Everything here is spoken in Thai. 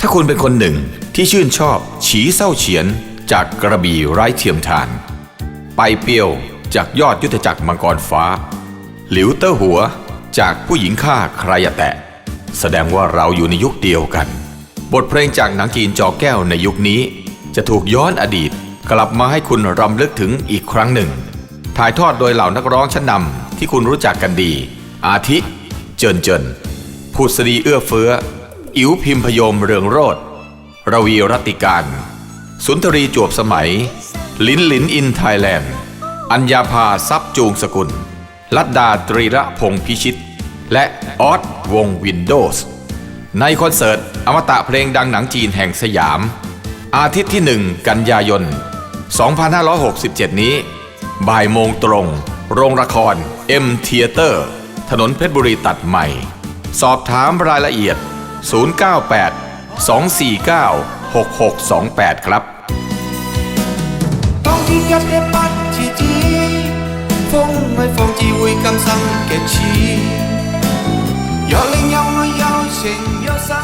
ถ้าคุณเป็นคนหนึ่งที่ชื่นชอบฉีเศร้าเฉียนจากกระบี่ไร้เทียมทาน ไปเปียว จากยอดยุทธจักรมังกรฟ้า หลิวเตอร์หัวจากผู้หญิงฆ่าใครอะแตะ แสดงว่าเราอยู่ในยุคเดียวกัน บทเพลงจากหนังจีนจอแก้วในยุคนี้ จะถูกย้อนอดีตกลับมาให้คุณรำลึกถึงอีกครั้งหนึ่ง ถ่ายทอดโดยเหล่านักร้องชั้นนำที่คุณรู้จักกันดี อาทิ เจินเจินผุดสดีเอื้อเฟื้อ อิ๋วพิมพยมเรืองโรธระวีรัตติการ สุนทรีจวบสมัย ลินลินอินไทยแลนด์ อัญญาภาทรัพย์จูงสกุล ลัดดาตรีระพงพิชิต และออสวงวินโดส ในคอนเสิร์ตอมตะเพลงดังหนังจีนแห่งสยาม อาทิตย์ที่ 1 กันยายน 2567 นี้ บ่ายโมงตรง โรงละคร M Theater ถนนเพชรบุรีตัดใหม่ สอบถามรายละเอียด 098 249 6628 ครับ 当天一一不自知，风咪放置会今生极似。若令有爱有情有生。